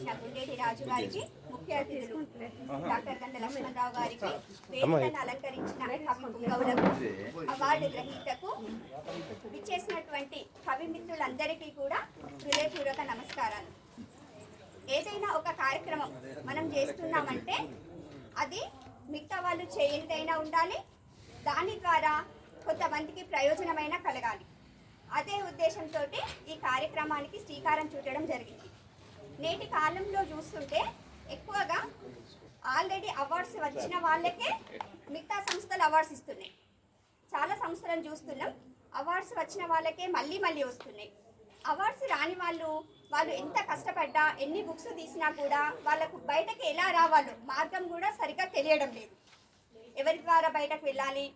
గుండేటి రాజు గారికి ముఖ్య అతిథులు డాక్టర్ లక్ష్మణరావు గారికి వేదికను అలంకరించిన పుంగవులకు అవార్డు గ్రహీతకు కవి మిత్రులందరికీ కూడా హృదయపూర్వక నమస్కారాలు. ఏదైనా ఒక కార్యక్రమం మనం చేస్తున్నామంటే అది మిగతా వాళ్ళు చేయంతైనా ఉండాలి దాని ద్వారా కొంతమందికి ప్రయోజనమైన కలగాలి. అదే ఉద్దేశంతో ఈ కార్యక్రమానికి శ్రీకారం చుట్టడం జరిగింది. నేటి కాలంలో చూస్తుంటే ఎక్కువగా ఆల్రెడీ అవార్డ్స్ వచ్చిన వాళ్ళకే మిగతా సంస్థలు అవార్డ్స్ ఇస్తున్నాయి. చాలా సంస్థలను చూస్తున్నాం. అవార్డ్స్ వచ్చిన వాళ్ళకే మళ్ళీ మళ్ళీ వస్తున్నాయి. అవార్డ్స్ రాని వాళ్ళు వాళ్ళు ఎంత కష్టపడ్డా ఎన్ని బుక్స్ తీసినా కూడా వాళ్ళకు బయటకు ఎలా రావాలో మార్గం కూడా సరిగ్గా తెలియడం లేదు. ఎవరి ద్వారా బయటకు వెళ్ళాలి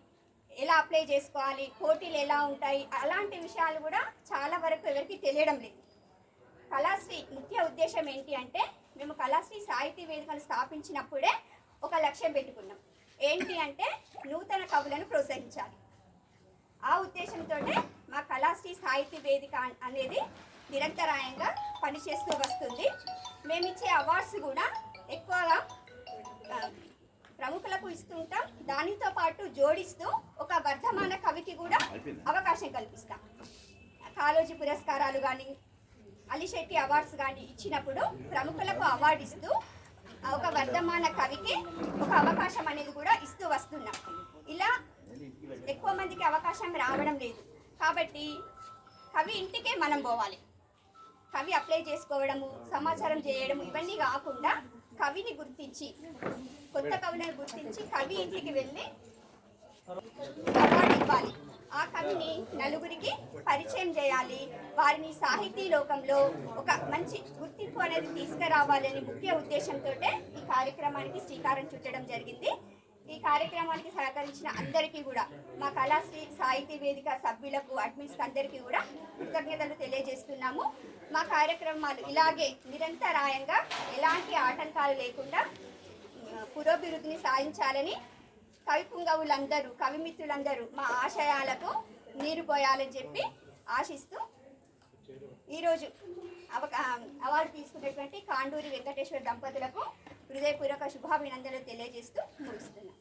ఎలా అప్లై చేసుకోవాలి పోటీలు ఎలా ఉంటాయి అలాంటి విషయాలు కూడా చాలా వరకు ఎవరికి తెలియడం లేదు. ఉద్దేశం ఏంటి అంటే మేము కళాశ్రీ సాహితీ వేదికను స్థాపించినప్పుడే ఒక లక్ష్యం పెట్టుకున్నాం. ఏంటి అంటే నూతన కవులను ప్రోత్సహించాలి. ఆ ఉద్దేశంతో మా కళాశ్రీ సాహితీ వేదిక అన్- అనేది నిరంతరాయంగా పనిచేస్తూ వస్తుంది. మేమిచ్చే అవార్డ్స్ కూడా ఎక్కువగా ప్రముఖులకు ఇస్తుంటాం. దానితో పాటు జోడిస్తూ ఒక వర్ధమాన కవికి కూడా అవకాశం కల్పిస్తాం. కాలోజీ పురస్కారాలు కానీ అలిశెట్టి అవార్డ్స్ కానీ ఇచ్చినప్పుడు ప్రముఖులకు అవార్డు ఇస్తూ ఒక వర్ధమాన కవికి ఒక అవకాశం అనేది కూడా ఇస్తూ వస్తున్నాం. ఇలా ఎక్కువ మందికి అవకాశం రావడం లేదు. కాబట్టి కవి ఇంటికే మనం పోవాలి. కవి అప్లై చేసుకోవడము సమాచారం చేయడము ఇవన్నీ కాకుండా కవిని గుర్తించి కొత్త కవులను గుర్తించి కవి ఇంటికి వెళ్ళి కవిని నలుగురికి పరిచయం చేయాలి. వారిని సాహితీ లోకంలో ఒక మంచి గుర్తింపు అనేది తీసుకురావాలని ముఖ్య ఉద్దేశంతో ఈ కార్యక్రమానికి శ్రీకారం చుట్టడం జరిగింది. ఈ కార్యక్రమానికి సహకరించిన అందరికీ కూడా మా కళాశ్రీ సాహితీ వేదిక సభ్యులకు అడ్మిన్స్ అందరికీ కూడా కృతజ్ఞతలు తెలియజేస్తున్నాము. మా కార్యక్రమాలు ఇలాగే నిరంతరాయంగా ఎలాంటి ఆటంకాలు లేకుండా పురోభివృద్ధిని సాధించాలని కవి పుంగవులందరూ కవిమిత్రులందరూ మా ఆశయాలకు నీరు పోయాలని చెప్పి ఆశిస్తూ ఈరోజు అవక అవార్డు తీసుకున్నటువంటి కాండూరి వెంకటేశ్వర దంపతులకు హృదయపూర్వక శుభాభినందనలు తెలియజేస్తూ ముగిస్తున్నాను.